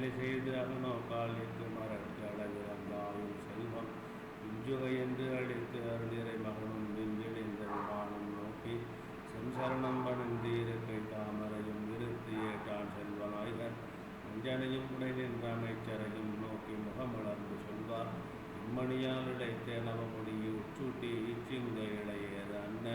வேலை செய்து அகநோக்கால் மரத்து மரக்கு அளவிறந்தாயும் செல்வம். இஞ்சுகை என்று அழித்து அருளிரை மகனும் நெஞ்சிழிந்த விமானம் நோக்கி செம்சரணம் பணிந்து இருக்கை தாமரையும் விருத்தி ஏட்டான் செல்வநாயகர். அஞ்சனையும் உடை நின்ற அமைச்சரையும் நோக்கி முகமலர்ந்து சொல்வார் இம்மணியால் இழைத்தே நவமுடியை உச்சூட்டி இச்சிங்க இளையது அன்ன.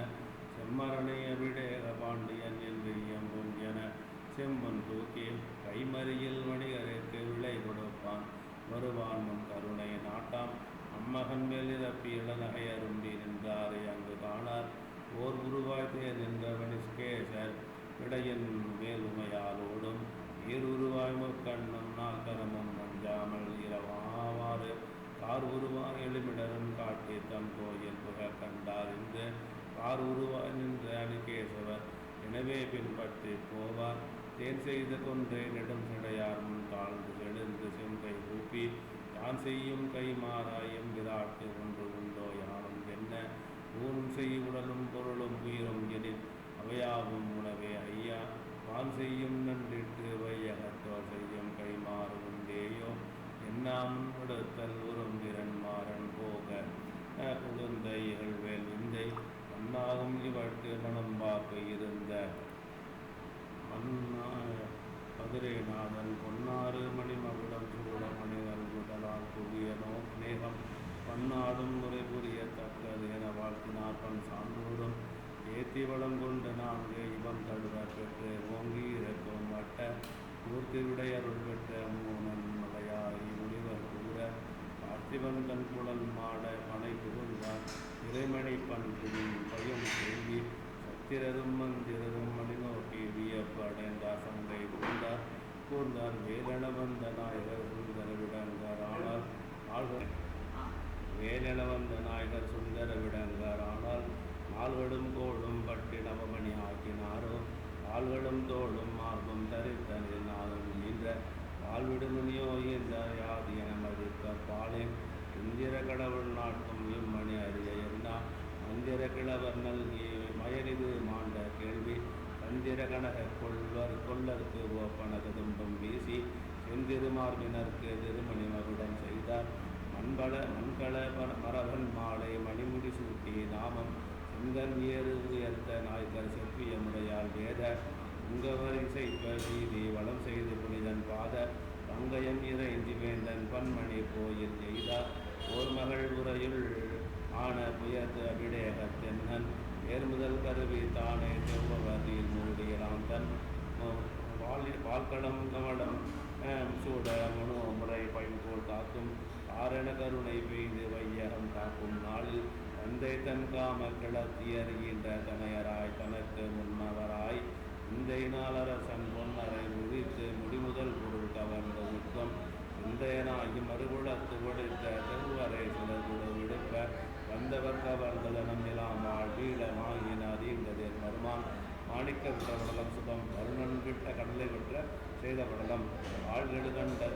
செம்மரணைய விடேக பாண்டியன் என்று இயம்பும் என செம்மன் தூக்கி கைமறியில் வணிகருக்கு விளை கொடுப்பான். வருவான் முன் கருணை நாட்டாம். அம்மகன் மேலிறப்பி இளநகை அரும்பி நின்றாரை. அங்கு காணார். ஓர் உருவாய்த்தே நின்ற வனிஸ்கேசர் இடையின் மேலுமையாலோடும் ஈருருவாய் முக்கண்ணும் நாக்கரமும் அஞ்சாமல் இரவாவாறு. கார் உருவாய் எளிமிடரும் காட்டி தம் கோயில் புக கண்டார் என்று கார் உருவாய் நின்ற அணிகேசவர் எனவே பின்பற்றி போவார். தேன் செய்து கொன்றே நெடும் சிடையார் முன் தாழ்ந்து எழுந்து செங்கை கூப்பி தான் செய்யும் கை மாறாயம் விராட்டு ஒன்று உண்டோ யானும் என்ன? ஊனும் செய் உடலும் பொருளும் உயிரும் எனில் அவையாவும் உணவே ஐயா. வான் செய்யும் நன்றிட்டு பன்னாடும் முறை தக்கது என வாழ்த்தினார் பண் சான்றோரும். ஏத்தி வளம் கொண்டு நான்கு இவம் தடுவ பெற்று ஓங்கி இறக்கும் வட்ட மூர்த்தி அருள் பெற்ற மூனன் மலையாயி முனிவர் கூற பார்த்திபன் தன் குழல் மாட பனை புகுந்தார். இறைமணி பண் பயம் கேள்வி சத்திரரும் மந்திரரும் மணிநோக்கி வியப்படைந்தார். சங்கை கூர்ந்தார் கூர்ந்தார். வேலன வந்த நாயகர் வாழ்விடுமணியோ இந்த யாது என மதித்த பாலின் இந்திர கடவுள் நாட்டும் இம்மணி அறிய என்னா? மந்திர கிழவர் நல்கி மயனிது மாண்ட கேள்வி. சந்திர கனக கொள்வர் கொள்ளற்கு ஓப்பனக தும்பம் வீசி செந்திருமார்பினருக்கு திருமணி மகுடம் செய்தார். மண்பல மண்கள மரபன் மாலை மணிமுடி சூட்டி நாமம் செந்தன் ஏறு உயர்த்த நாய்கர் செப்பிய முறையால் வேத. உங்கவர் இசைப்ப வீதி வளம் செய்து புனிதன் பாத பங்கயம் இறைஞ்சி வேந்தன் பன்மணி கோயில் எய்தார். ஓர் மகள் உரையுள் ஆன புயத்து அபிடேக தென்னன் ஏர்முதல் கருவி தானே செவ்வவதியில் மூடியலாம் தன். வால் வால்கடம் கமலம் சூட மனோ முறை பயன்போல் காக்கும். ஆரண கருணை பெய்து வையகம் காக்கும் நாளில் தந்தை தன் காம கிளத்தியறிகின்ற தனையராய் தனக்கு முன்னவராய். இந்த நாளரசன் பொன்னரை முடித்து முடிமுதல் பொருள் கவர்ந்த உட்கம் இந்தையனாகி மறுகுளத்து ஒழித்த தெருவரை சிலகுடு விடுப்ப வந்தவர் கவர்ந்ததனம் இல்லாமல் வீடமாகின அதீங்கதிர் மருமான் மாணிக்க விட்ட படலம் சுகம் வருணன் விட்ட கடலை விட்ட செய்த படலம் ஆழ்கெடு கண்ட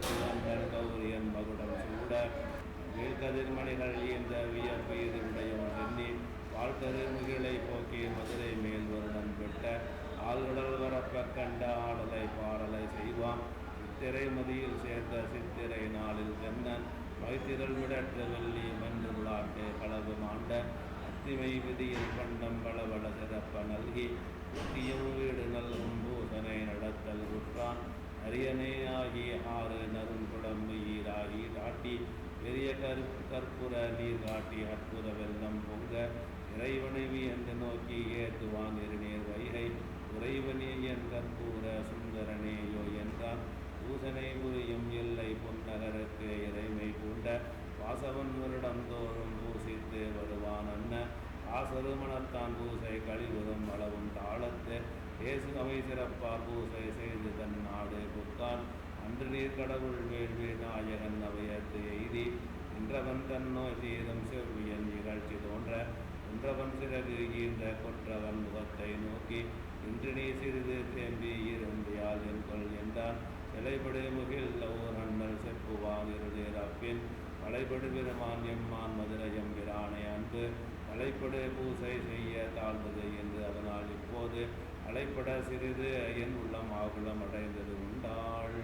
கௌரியன் மகுடம் சூட வீழ்கதிர்மணிகள் இந்த வியற்பெய்து திரைமதியில் சேர்ந்த சித்திரை நாளில் தென்னன் வைத்திரல் விடற்ற வெள்ளி மன்று விளாட்டு களவு மாண்ட அத்திமை விதியில் பண்டம் பலவள சிறப்ப நல்கி புத்தியும் வீடு நல்கும் பூசனை நடத்தல் உற்றான். அரியணை ஆகி ஆறு நறுங்குடம்பு ஈராகி காட்டி பெரிய கரு கற்பூர நீர் காட்டி அற்புத வெள்ளம் பொங்க இறைவனைவி என்று நோக்கி ஏத்துவான் இருநீர் வைகை உறைவனே என் கற்பூர சுந்தரனேயோ ஆசருமணத்தான் பூசை கழிவுதம் அளவும் தாளத்து ஏசு அவை சிறப்பா பூசை செய்து தன் நாடு புத்தான் அன்று நீர் கடவுள் வேள்வி நாயகன் அவையத்து எய்தி நின்றவன் தன்னோய் சீதம் செவ்வியன் நிகழ்ச்சி தோன்ற நின்றவன் சிறகு ஈந்த கொற்றவன் முகத்தை நோக்கி இன்று நீ சிறிது தேம்பி இருந்தியால் என் கொள் என்றான். சிலைபடு முகில் ஓர் அண்ணல் செப்புவான் இருதேர் அப்பின் களைபடு பெருமான் எம்மான் மதுரையம் பிரானை அன்பு. களைப்படு பூசை செய்ய தாழ்ந்தது என்று அதனால் இப்போது அலைப்பட சிறிது என் உள்ளம் ஆகுலம் அடைந்தது உண்டாள்.